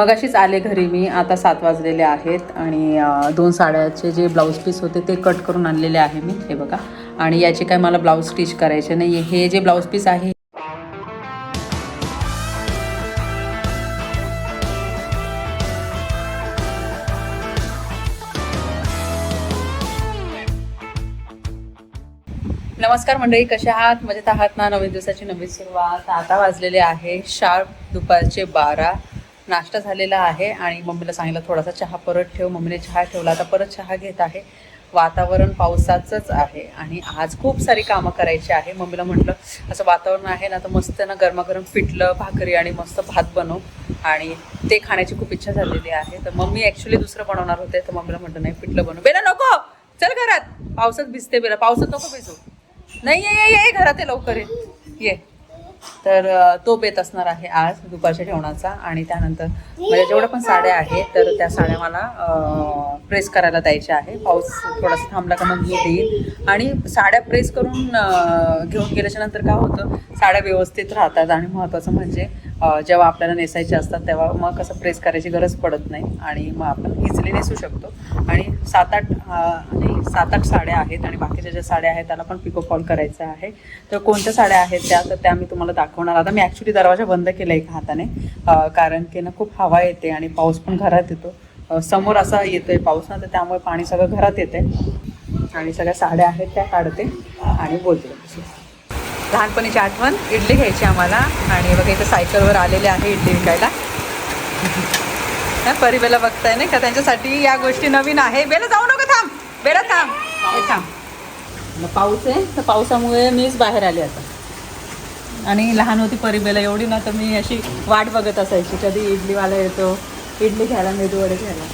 मगाशीच आले घरी मी आता सात वाजलेले आहेत आणि दोन साड्याचे जे ब्लाऊज पीस होते ते कट करून आणलेले आहे मी हे बघा. आणि याचे काय मला ब्लाऊज स्टिच करायचे नाही हे जे ब्लाऊज पीस आहे नमस्कार मंडळी कशा आहात? मजेत आहात ना? नवीन दिवसाची नवीन सुरुवात. आता वाजलेले आहे शार्प दुपारचे बारा. नाश्ता झालेला आहे आणि मम्मीला सांगितलं थोडासा चहा परत ठेव. मम्मीने चहा ठेवला आता परत चहा घेत आहे. वातावरण पावसाचंच आहे आणि आज खूप सारी कामं करायची आहे. मम्मीला म्हटलं असं वातावरण आहे ना तर मस्त ना गरमागरम पिठलं भाकरी आणि मस्त भात बनव. आणि ते खाण्याची खूप इच्छा झालेली आहे. तर मम्मी ॲक्च्युली दुसरं बनवणार होते. तर मम्मीला म्हटलं नाही पिठलं बनव. बेला नको! चल घरात. पावसात भिजते बेला. पावसात नको भिजू. नाही ये ये ये घरात ये लवकर ये. ये. तर तोप तो बेत असणार आहे आज दुपारच्या जेवणाचा. आणि त्यानंतर माझ्या जेवढ्या पण साड्या आहेत तर त्या साड्या मला प्रेस करायला द्यायच्या आहे. पाऊस थोडासा थांबला का मग मी देईल आणि साड्या प्रेस करून घेऊन गेल्याच्यानंतर काय होतं? साड्या व्यवस्थित राहतात. आणि महत्त्वाचं म्हणजे जेव्हा आपल्याला नेसायचे असतात तेव्हा मग कसं प्रेस करायची गरज पडत नाही आणि मग आपण इझिली नेसू शकतो. आणि सात आठ आणि सात आठ साड्या आहेत आणि बाकीच्या ज्या साड्या आहेत त्याला पण पिको फॉल करायचं आहे. तर कोणत्या साड्या आहेत त्या तर त्या मी तुम्हाला दाखवणार. आता मी ॲक्च्युली दरवाजा बंद केला एका हाताने कारण की ना खूप हवा येते आणि पाऊस पण घरात येतो. समोर असा येतोय पाऊस ना तर त्यामुळे पाणी सगळं घरात येते आणि सगळ्या साड्या आहेत त्या काढते आणि बोलते. लहानपणीची आठवण इडली घ्यायची आम्हाला. आणि बघा इथं सायकलवर आलेले आहे इडली विकायला. ना परिबेला बघताय नाही का? त्यांच्यासाठी या गोष्टी नवीन आहे. बेला जाऊ नका थांब. बेला थांब. थांब. मग पाऊस आहे तर पावसामुळे मीच बाहेर आले आता. आणि लहान होती परिबेला एवढी ना तर मी अशी वाट बघत असायची. कधी इडलीवाला येतो इडली घ्यायला मेदूवडे घ्यायला.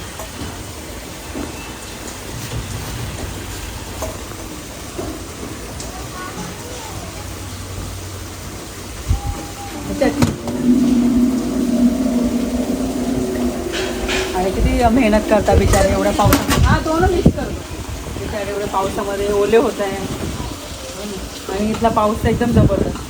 मेहनत करता बिचारे एवढ्या पावसामध्ये हा दोन मिक्स करतो. बिचारे एवढ्या पावसामध्ये ओले होत आहे. आणि इथला पाऊस एकदम जबरदस्त.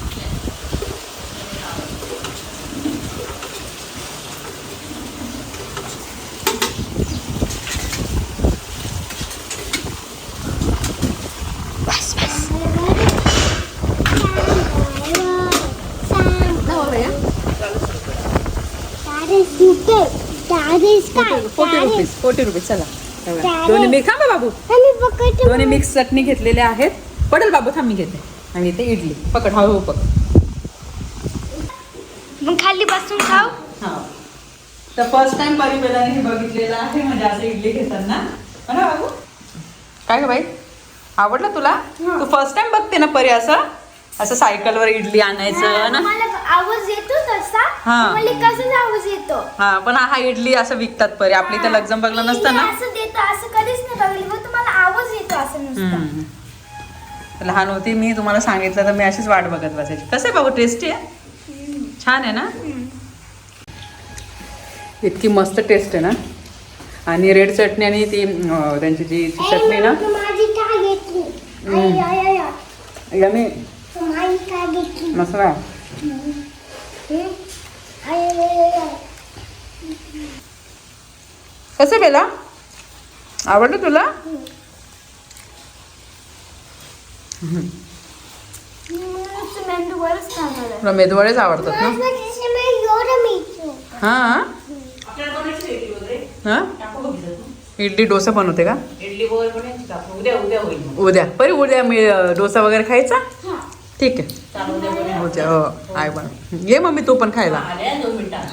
फोर्टी रुपीज फोर्टी रुपीज चला. दोन्ही मिक्स थांबा बाबू. आणि पकडतो. दोन्ही मिक्स चटणी घेतलेले आहेत. पडेल बाबू थांब मी घेते. आणि इथे इडली. पकड हळूहळू पकड. मग खाली बसून खाऊ. हा. तर फर्स्ट टाइम परिबेलाने हे बघितलेलं आहे म्हणजे असं इडली घेताना. हो ना बाबू? काय ग बाई? आवडलं तुला? तू फर्स्ट टाइम बघते ना परी असं? असं सायकलवर इडली आणायचं ना? मला आवाज येतो तसा. हा. मला कसाच आवाज येतो. हा पण हा इडली असं विकतात परी. आपली लग्जम बघलं नसतं ना? मी असं देतो असं कधीच नाही बघली. मग तुम्हाला आवाज येतो असं नुसतं. हम्म. लहान होती मी तुम्हाला सांगितलं तर मी अशीच वाट बघत बसायची. कसं आहे बाबू टेस्टी आहे? छान आहे ना? इतकी मस्त टेस्ट आहे ना? आणि रेड चटणी आणि ती त्यांची जी चटणी ना? तू मसाला. कसं बेला आवडलं तुला. तुला मेदवडेच आवडतात ना. हा हा इडली डोसा बनवते का उद्या उद्या होईल उद्या परी उद्या मी डोसा वगैरे खायचा. ठीक आहे. उद्या हो, हो आहे बरं ये मम्मी तू पण खायला.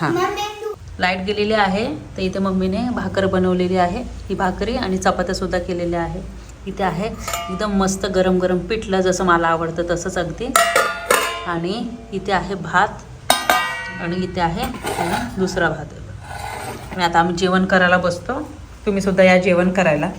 हां. लाइट गेलेली आहे तर इथे मम्मीने भाकर बनवलेली आहे. ही भाकरी आणि चपात्या सुद्धा केलेल्या आहे. इथे आहे एकदम मस्त गरम गरम पिठलं जसं मला आवडतं तसंच अगदी. आणि इथे आहे भात आणि इथे आहे दुसरा भात. आणि आता आम्ही जेवण करायला बसतो. तुम्ही सुद्धा या जेवण करायला.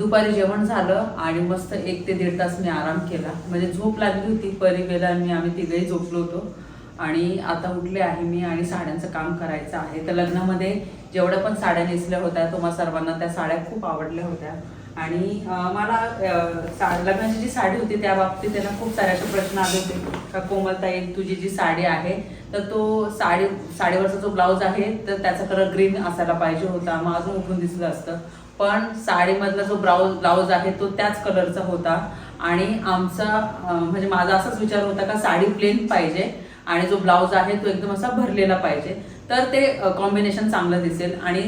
दुपारी जेवण झालं आणि मस्त एक ते दीड तास मी आराम केला. म्हणजे झोप लागली होती परी बेला आणि आम्ही तिघेही झोपलो होतो. आणि आता उठले आहे मी आणि साड्यांचं काम करायचं आहे. तर लग्नामध्ये जेवढ्या पण साड्या नेसल्या होत्या तुम्हा सर्वांना त्या साड्या खूप आवडल्या होत्या. आणि मला सा- लग्नाची जी साडी होती त्या बाबतीत त्यांना खूप सारे असे प्रश्न आले होते. का कोमलताई तुझी जी साडी आहे तर तो साडी साडीवरचा जो ब्लाऊज आहे तर त्याचा कलर ग्रीन असायला पाहिजे होता. मग अजून उठून दिसलं असतं. पण साडीमधला जो ब्राऊज ब्लाऊज आहे तो त्याच कलरचा होता. आणि आमचा म्हणजे माझा असाच विचार होता का साडी प्लेन पाहिजे आणि जो ब्लाऊज आहे तो एकदम असा भरलेला पाहिजे. तर ते कॉम्बिनेशन चांगलं दिसेल. आणि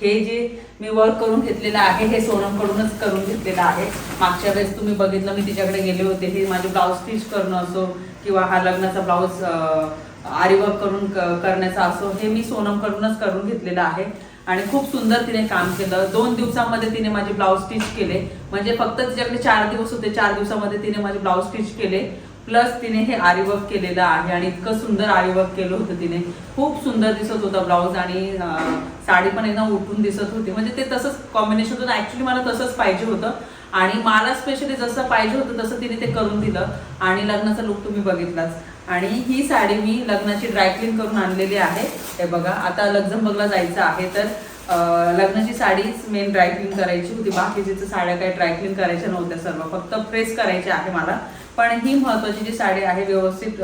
हे जे मी वर्क करून घेतलेलं आहे हे सोनमकडूनच करून घेतलेलं आहे. मागच्या वेळेस तुम्ही बघितलं मी तिच्याकडे गेले होते. हे माझे ब्लाऊज स्टिच करणं असो किंवा हा लग्नाचा ब्लाऊज आरी वर्क करून क- करण्याचा असो हे मी सोनमकडूनच करून घेतलेलं आहे. आणि खूप सुंदर तिने काम केलं. दोन दिवसामध्ये तिने माझे ब्लाऊज स्टिच केले. म्हणजे फक्त तिच्याकडे चार दिवस होते. चार दिवसामध्ये तिने माझे ब्लाऊज स्टिच केले. प्लस तिने हे आरी वर्क केलेलं आहे आणि इतकं सुंदर आरी वर्क केलं होतं तिने. खूप सुंदर दिसत होता ब्लाऊज आणि साडी पण एकदम उठून दिसत होती. म्हणजे ते तसंच कॉम्बिनेशन होतं. ऍक्च्युली मला तसंच पाहिजे होतं. आणि मला स्पेशली जसं पाहिजे होतं तसं तिने ते करून दिलं आणि लग्नाचा लुक तुम्ही बघितलाच. आणि ही साडी मी लग्नाची ड्रायक्लीन करून आणलेली आहे. हे बघा आता लक्झमबर्गला जायचं आहे तर लग्नाची साडीच मेन ड्रायक्लीन करायची होती. बाकीच्या साड्या काही ड्रायक्लीन करायच्या नव्हत्या सर्व फक्त प्रेस करायचे आहे मला. पण ही महत्त्वाची जी साडी आहे व्यवस्थित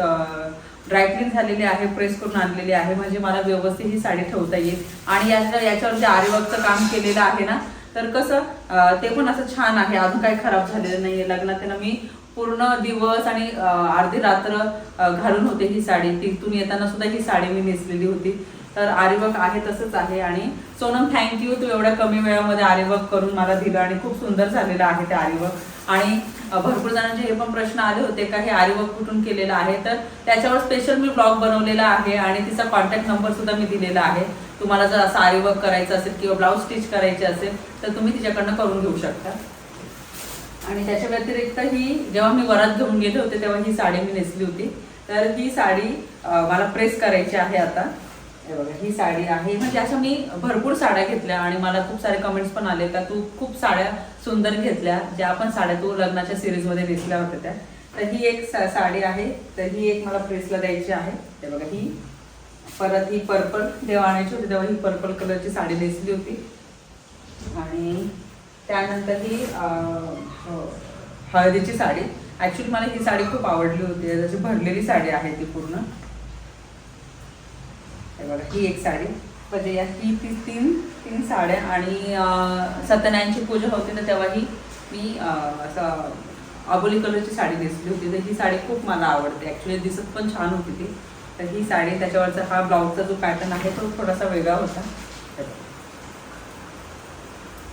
ड्रायक्लीन झालेली आहे प्रेस करून आणलेली आहे. म्हणजे मला व्यवस्थित ही साडी ठेवता येईल. आणि याच्या याच्यावर जे आरीवर्कचं काम केलेलं आहे ना तर कसं ते पण असं छान आहे. अजून काही खराब झालेलं नाहीये. लग्नात त्यांना मी पूर्ण दिवस आणि अर्धी रात्र घालून होते ही साडी. तिथून येताना सुद्धा ही साडी मी नेसलेली होती. तर आरीवर्क आहे तसंच आहे आणि सोनम थँक्यू तू एवढ्या कमी वेळामध्ये आरीवर्क करून मला दिलं आणि खूप सुंदर झालेलं आहे ते आरीवर्क आणि भरपूर जणांचे हे पण प्रश्न आले होते का हे आरीवर्क कुठून केलेलं आहे. तर त्याच्यावर स्पेशल मी ब्लॉग बनवलेला आहे आणि तिचा कॉन्टॅक्ट नंबर सुद्धा मी दिलेला आहे. तुम्हाला जर असं आरीवर्क करायचं असेल किंवा ब्लाऊज स्टिच करायचे असेल तर तुम्ही तिच्याकडनं करून घेऊ शकता. आणि त्याच्या व्यतिरिक्त ही जेव्हा मी वरात घेऊन गेले होते तेव्हा ही साडी मी नेसली होती. तर ही साडी मला प्रेस करायची आहे आता. हे बघा ही साडी आहे. म्हणजे अशा मी भरपूर साड्या घेतल्या आणि मला खूप सारे कमेंट्स पण आले. का तू खूप साड्या सुंदर घेतल्या ज्या पण साड्या तू लग्नाच्या सिरीजमध्ये नेसल्या होत्या त्या. तर ही एक साडी आहे. तर ही एक मला प्रेसला द्यायची आहे. बघा ही परत ही पर्पल जेव्हा आणायची होती तेव्हा ही पर्पल कलरची साडी नेसली होती. आणि त्यानंतर ही हो, हळदीची साडी. ॲक्च्युली मला ही साडी खूप आवडली होती. जशी भरलेली साडी आहे ती पूर्ण. हे बघा ही एक साडी. म्हणजे या ही ती तीन तीन साड्या आणि सत्यनारायणची पूजा होती ना तेव्हा ही मी असं अबोली कलरची साडी नेसली होती. तर ही साडी खूप मला आवडते. ॲक्च्युली दिसत पण छान होती ती. तर ही साडी त्याच्यावरचा हा ब्लाऊजचा जो पॅटर्न आहे तो थोडासा वेगळा होता.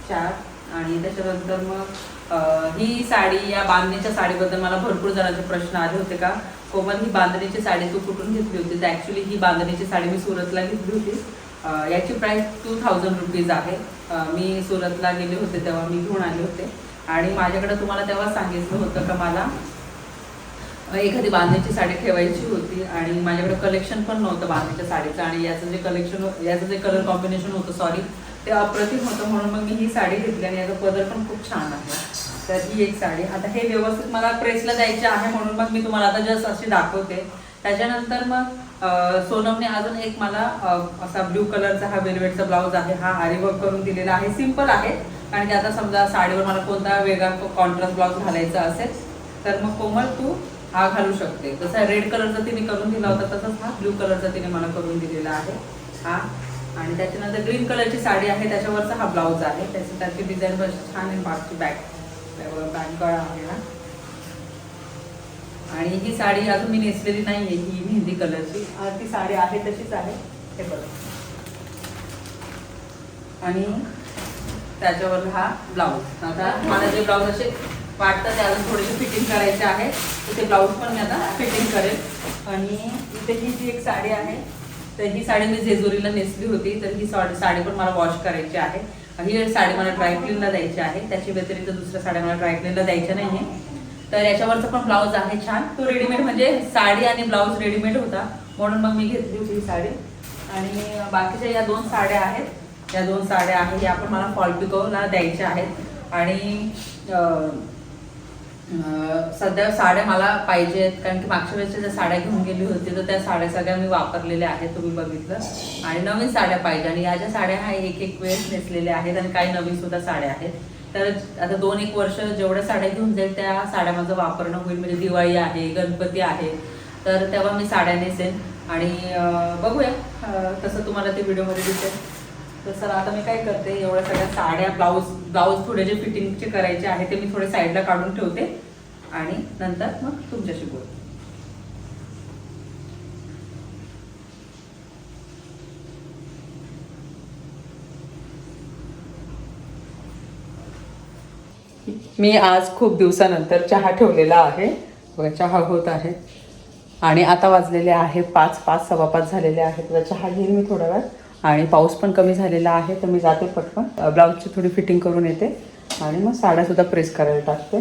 चार. आणि त्याच्यानंतर मग ही साडी या बांधणीच्या साडीबद्दल मला भरपूर जणांचे प्रश्न आले होते का? कोमल ही बांधणीची साडी तू कुठून घेतली होती तर ॲक्च्युली ही बांधणीची साडी मी सुरतला घेतली होती. याची प्राईस टू थाउजंड रुपीज आहे. मी सुरतला गेले होते तेव्हा मी घेऊन आले होते. आणि माझ्याकडे तुम्हाला तेव्हा सांगितलं होतं का मला एखादी बांधणीची साडी ठेवायची होती आणि माझ्याकडे कलेक्शन पण नव्हतं बांधणीच्या साडीचं आणि याचं जे कलेक्शन हो-, याचं जे कलर कॉम्बिनेशन होतं सॉरी ते अप्रतिम होतं म्हणून मग मी ही साडी घेतली आणि याचा पदर पण खूप छान आहे. तर ही एक साडी. आता हे व्यवस्थित मला प्रेसला द्यायचे आहे म्हणून मग मी तुम्हाला आता जस्ट अशी दाखवते. त्याच्यानंतर मग सोनमने अजून एक मला असा ब्ल्यू कलरचा हा वेलवेटचा ब्लाऊज आहे हा आरीवर्क करून दिलेला आहे. सिंपल आहे. कारण की आता समजा साडीवर मला कोणता वेगळा कॉन्ट्रास्ट ब्लाऊज घालायचा असेल तर मग कोमल तू हा घालू शकते. जसा रेड कलरचा तिने करून दिला होता तसंच हा ब्ल्यू कलरचा तिने मला करून दिलेला आहे. हा. आणि त्याच्यानंतर ग्रीन कलरची साडी आहे त्याच्यावरचा हा ब्लाऊज आहे. त्याची त्याची डिझाईन पण छान आहे मागची बॅक बॅक आहे ना आणि ही साडी अजून मी नेसलेली नाही आहे ही मेहंदी कलरची ती साडी आहे तशीच आहे. हे बघा. आणि त्याच्यावर हा ब्लाऊज आता मला जे ब्लाऊज असे वाटतं त्याला थोडीशी थोडेसे फिटिंग करायचे आहे. तर ते ब्लाऊज पण मी आता फिटिंग करेल. आणि इथे ही जी एक साडी आहे तर ही साडी मी जेजुरीला नेसली होती तर ही साडी साडी पण मला वॉश करायची आहे. ही साडी मला ड्रायक्लीनला द्यायची आहे. त्याच्या व्यतिरिक्त दुसऱ्या साड्या मला ड्रायक्लीनला द्यायच्या नाही तर याच्यावरचा पण ब्लाऊज आहे छान. तो रेडीमेड म्हणजे साडी आणि ब्लाऊज रेडीमेड होता. म्हणून मग मी घेतली होती ही साडी. आणि बाकीच्या या दोन साड्या आहेत. या दोन साड्या आहेत या पण मला फॉल पिकोला द्यायच्या आहेत. आणि सध्या साड्या मला पाहिजेत. कारण की मागच्या वेळेस ज्या साड्या घेऊन गेली होती तर त्या साड्या सगळ्या मी वापरलेल्या आहेत तुम्ही बघितलं. आणि नवीन साड्या पाहिजे. आणि या ज्या साड्या ह्या एक एक वेळेस नेसलेल्या आहेत आणि काही नवीन सुद्धा साड्या आहेत. तर आता दोन एक वर्ष जेवढ्या साड्या घेऊन जाईल त्या साड्या माझं वापरणं होईल. म्हणजे दिवाळी आहे गणपती आहे. तर तेव्हा मी साड्या नेसेन. आणि बघूया तसं तुम्हाला ते व्हिडिओमध्ये दिसेल. तर सर आता मी काय करते एवढ्या सगळ्या साड्या ब्लाऊज ब्लाऊज थोडे जे फिटिंगचे करायचे आहे ते मी थोडे साईडला काढून ठेवते आणि नंतर मग तुमच्याशी बोलते. मी आज खूप दिवसानंतर चहा ठेवलेला आहे. बघा चहा होत आहे. आणि आता वाजलेले आहे पाच पाच सव्वा पाच झालेले आहेत. चहा घेईन मी थोडा वेळ आणि पाऊस पण कमी झालेला आहे तर मी जाते पटकन. ब्लाऊजची थोडी फिटिंग करून येते. आणि मग साड्यासुद्धा प्रेस करायला टाकते.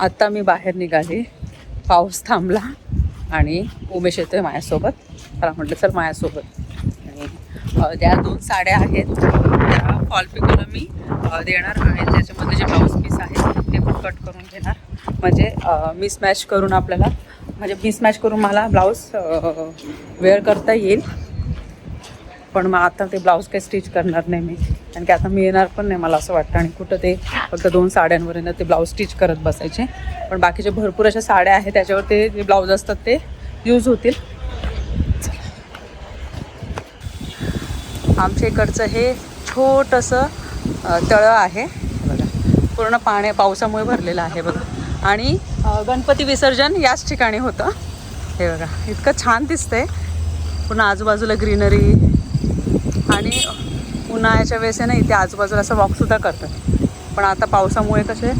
आता मी बाहेर निघाली. पाऊस थांबला आणि उमेश येतोय माझ्यासोबत. मला म्हटलं चल माझ्यासोबत. आणि ज्या दोन साड्या आहेत त्या फॉल पिकोला मी देणार आणि त्याच्यामध्ये जे ब्लाऊज पीस आहे ते पण कट करून घेणार. म्हणजे मिसमॅच करून आपल्याला म्हणजे मिसमॅच करून मला ब्लाऊज वेअर करता येईल. पण मग आता ते ब्लाऊज काही स्टिच करणार नाही मी. कारण की आता मी येणार पण नाही मला असं वाटतं. आणि कुठं ते फक्त दोन साड्यांवर येणं ना ते ब्लाऊज स्टिच करत बसायचे. पण बाकीचे भरपूर अशा साड्या आहेत त्याच्यावर ते जे ब्लाऊज असतात ते यूज होतील. आमच्या इकडचं हे छोटंसं तळं आहे. बघा. पूर्ण पाण्या पावसामुळे भरलेलं आहे बघा. आणि गणपती विसर्जन याच ठिकाणी होतं. हे बघा इतकं छान दिसतंय. पुन्हा आजूबाजूला ग्रीनरी आणि उन्हाळ्याच्या वेळेस ना इथे आजूबाजूला असं वॉकसुद्धा करतात. पण आता पावसामुळे कसे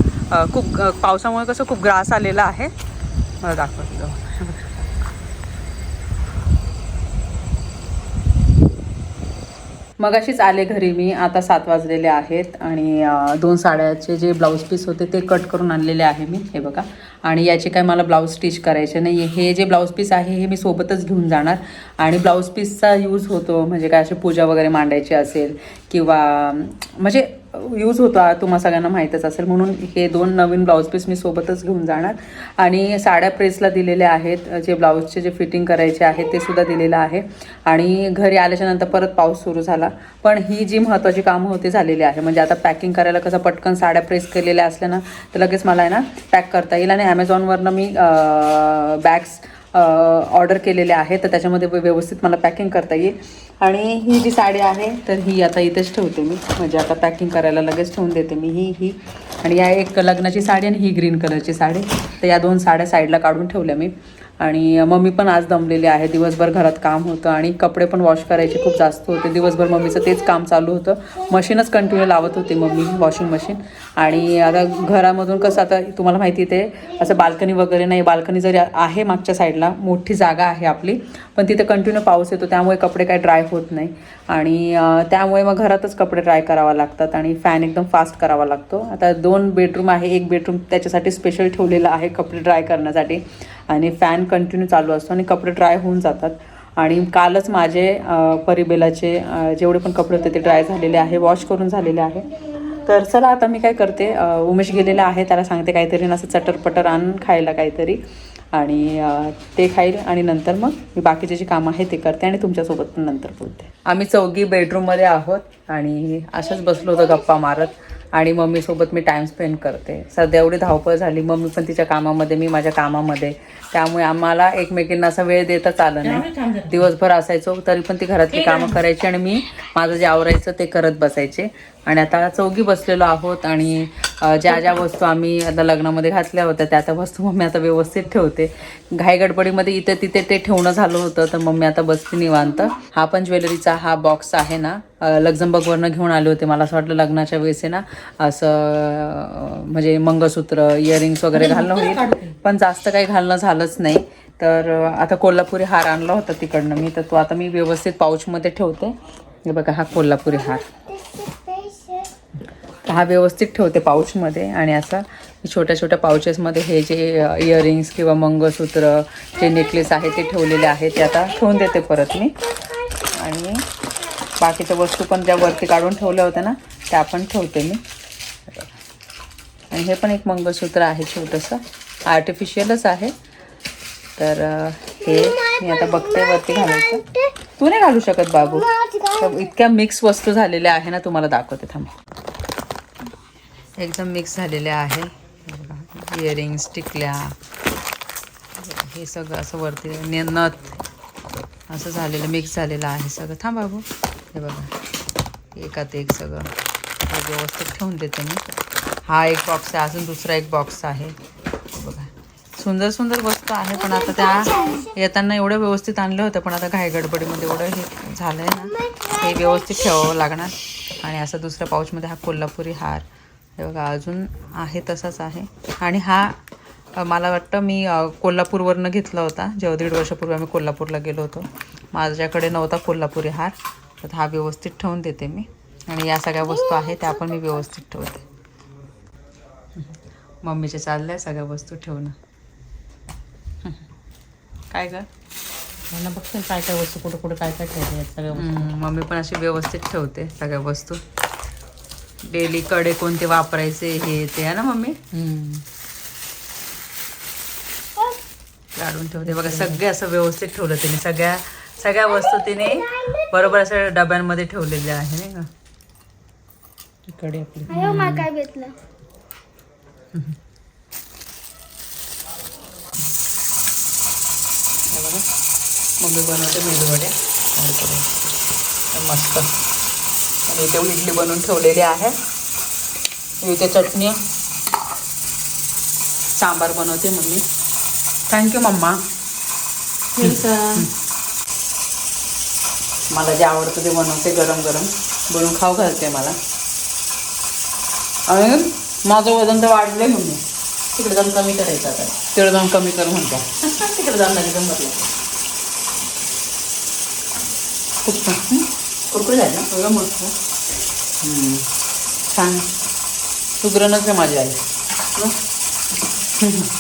खूप पावसामुळे कसं खूप ग्रास आलेला आहे. मला दाखवतो. मगाशीच आले घरी मी आता सात वाजलेले आहेत आणि दोन साड्याचे जे ब्लाऊज पीस होते ते कट करून आणलेले आहे मी हे बघा. आणि याचे काय मला ब्लाऊज स्टिच करायचे नाही हे जे ब्लाऊज पीस आहे हे मी सोबतच घेऊन जाणार. आणि ब्लाऊज पीसचा यूज होतो म्हणजे काय असे पूजा वगैरे मांडायची असेल किंवा म्हणजे यूज होतो तुम्हा सगळ्यांना माहीतच असेल. म्हणून हे दोन नवीन ब्लाऊज पीस मी सोबतच घेऊन जाणार. आणि साड्या प्रेसला दिलेल्या आहेत. जे ब्लाऊजचे जे फिटिंग करायचे आहेत ते सुद्धा दिलेलं आहे. आणि घरी आल्याच्यानंतर परत पाऊस सुरू झाला. पण ही जी महत्त्वाची कामं होती झालेली आहे. म्हणजे आता पॅकिंग करायला कसं पटकन साड्या प्रेस केलेल्या असल्या ना तर लगेच मला आहे ना पॅक करता येईल. आणि ॲमेझॉनवरनं मी बॅग्स ऑर्डर केलेले आहे तर त्याच्यामध्ये व्यवस्थित मला पॅकिंग करता येईल. आणि ही जी साडी आहे तर ही आता इथेच ठेवते मी. म्हणजे आता पॅकिंग करायला लगेच ठेवून देते मी ही ही. आणि या एक लग्नाची साडी आणि ही ग्रीन कलरची साडी. तर या दोन साड्या साईडला काढून ठेवल्या मी. आणि मम्मी पण आज दमलेली आहे. दिवसभर घरात काम होतं आणि कपडे पण वॉश करायचे खूप जास्त होते. दिवसभर मम्मीचं तेच काम चालू होतं. मशीनच कंटिन्यू लावत होती मम्मी वॉशिंग मशीन आणि आता घरामधून कसं आता तुम्हाला माहिती ते असं बाल्कनी वगैरे नाही. बाल्कनी जरी आहे मागच्या साईडला मोठी जागा आहे आपली पण तिथे कंटिन्यू पाऊस येतो. त्यामुळे कपडे काय ड्राय होत नाही. आणि त्यामुळे मग घरातच कपडे ड्राय करावा लागतात आणि फॅन एकदम फास्ट करावा लागतो. आता दोन बेडरूम आहे. एक बेडरूम त्याच्यासाठी स्पेशल ठेवलेलं आहे कपडे ड्राय करण्यासाठी. आणि फॅन कंटिन्यू चालू असतो आणि कपडे ड्राय होऊन जातात. आणि कालच माझे परिबेलाचे जेवढे पण कपडे होते ते ड्राय झालेले आहे वॉश करून झालेले आहे. तर चला आता मी काय करते उमेश गेलेला आहे त्याला सांगते काहीतरी असं चटरपटर आण खायला काहीतरी. आणि ते खाईल आणि नंतर मग मी बाकीचे जे कामं आहे ते करते आणि तुमच्यासोबत पण नंतर बोलते. आम्ही चौघी बेडरूममध्ये आहोत आणि अशाच बसलो होतो गप्पा मारत. आणि मम्मीसोबत मी टाईम स्पेंड करते. सध्या एवढी धावपळ झाली. मम्मी पण तिच्या कामामध्ये मी माझ्या कामामध्ये. त्यामुळे आम्हाला एकमेकींना असा वेळ देताच आलं नाही. दिवसभर असायचो तरी पण ती घरातली कामं करायची आणि मी माझं जे आवरायचं ते करत बसायचे. आणि आता चौघी बसलेलो आहोत आणि ज्या ज्या वस्तू आम्ही आता लग्नामध्ये घातल्या होत्या त्या त्या वस्तू मम्मी आता व्यवस्थित ठेवते. घाई गडबडीमध्ये इथे तिथे ते ठेवणं झालं होतं तर मम्मी आता बसली निवांत. हा पण ज्वेलरीचा हा बॉक्स आहे ना. लक्झमबर्गवरनं घेऊन आले होते मला असं वाटलं लग्नाच्या वेळेस आहे ना असं म्हणजे मंगळसूत्र इयरिंग्स वगैरे घालणं होईल. पण जास्त काही घालणं झालंच नाही. तर आता कोल्हापुरी हार आणला होता तिकडनं मी तर तो आता मी व्यवस्थित पाऊचमध्ये ठेवते. हे बघा हा कोल्हापुरी हार. हा व्यवस्थित ठेवते पाऊचमध्ये आणि असा छोट्या छोट्या पाऊचेसमध्ये हे जे इयरिंग्स किंवा मंगळसूत्र जे नेकलेस आहे ते ठेवलेले आहे ते आता ठेवून देते परत मी. आणि बाकीच्या वस्तू पण ज्या वरती काढून ठेवल्या होत्या ना त्या पण ठेवते मी. आणि हे पण एक मंगळसूत्र आहे छोटंसं. आर्टिफिशियलच आहे. तर हे मी आता बघते वरती घालायचं. तू नाही घालू शकत बाबू. इतक्या मिक्स वस्तू झालेल्या आहे ना तुम्हाला दाखवते. थांबा. एकदम मिक्स झालेले आहे. बघा. इयरिंग्स टिकल्या. हे सगळं असं वरती ने- नथ. असं झालेलं मिक्स झालेलं आहे सगळं. थांब बाबू. हे बघा. एकात एक सगळं. हे व्यवस्थित ठेवून देते मी. हा एक बॉक्स आहे. अजून दुसरा एक बॉक्स आहे. बघा. सुंदर सुंदर वस्तू आहे पण आता त्या येताना एवढं व्यवस्थित आणलं होतं पण आता घायगडबडीमध्ये एवढं हे झालं आहे ना. हे व्यवस्थित ठेवावं लागणार. आणि असं दुसऱ्या पाऊचमध्ये हा कोल्हापुरी हार. हे बघा अजून आहे तसाच आहे. आणि हा मला वाटतं मी कोल्हापूरवरनं घेतला होता. जेव्हा दीड वर्षापूर्वी आम्ही कोल्हापूरला गेलो होतो. माझ्याकडे नव्हता कोल्हापुरी हार. तर हा व्यवस्थित ठेवून देते मी. आणि या सगळ्या वस्तू आहेत त्या पण मी व्यवस्थित ठेवते. मम्मीचे चालल्या सगळ्या वस्तू ठेवणं. काय ग? मला बघते काय काय वस्तू कुठं कुठं काय काय ठेवले आहेत सगळ्या मम्मी पण अशी व्यवस्थित ठेवते सगळ्या वस्तू. डेली कडे कोणते वापरायचे हे ते आहे ना मम्मी? हम्म. काढून ठेवते. बघा सगळे असं व्यवस्थित ठेवलं तिने. सगळ्या सगळ्या वस्तू तिने बरोबर असं डब्यांमध्ये ठेवलेल्या आहे नाही का? आपली. हे मम्मी बनवते करू? तर मस्त. आणि इथे इडली बनवून ठेवलेली आहे. इथे चटणी सांबार बनवते मम्मी. Thank you mamma. मला जे आवडतं ते बनवते गरम गरम. बनवून खाऊ घालते मला. आणि माझं वजन तर वाढलंय मम्मी. तिकडे जाऊन कमी करायचं आता. तिकडे जाऊन कमी कर म्हणते. तिकडे जाऊन नाही जमत खूप छान? कुरकुरी आहे ना एवढं मस्त. छान सुग्रणच आहे माझी आई?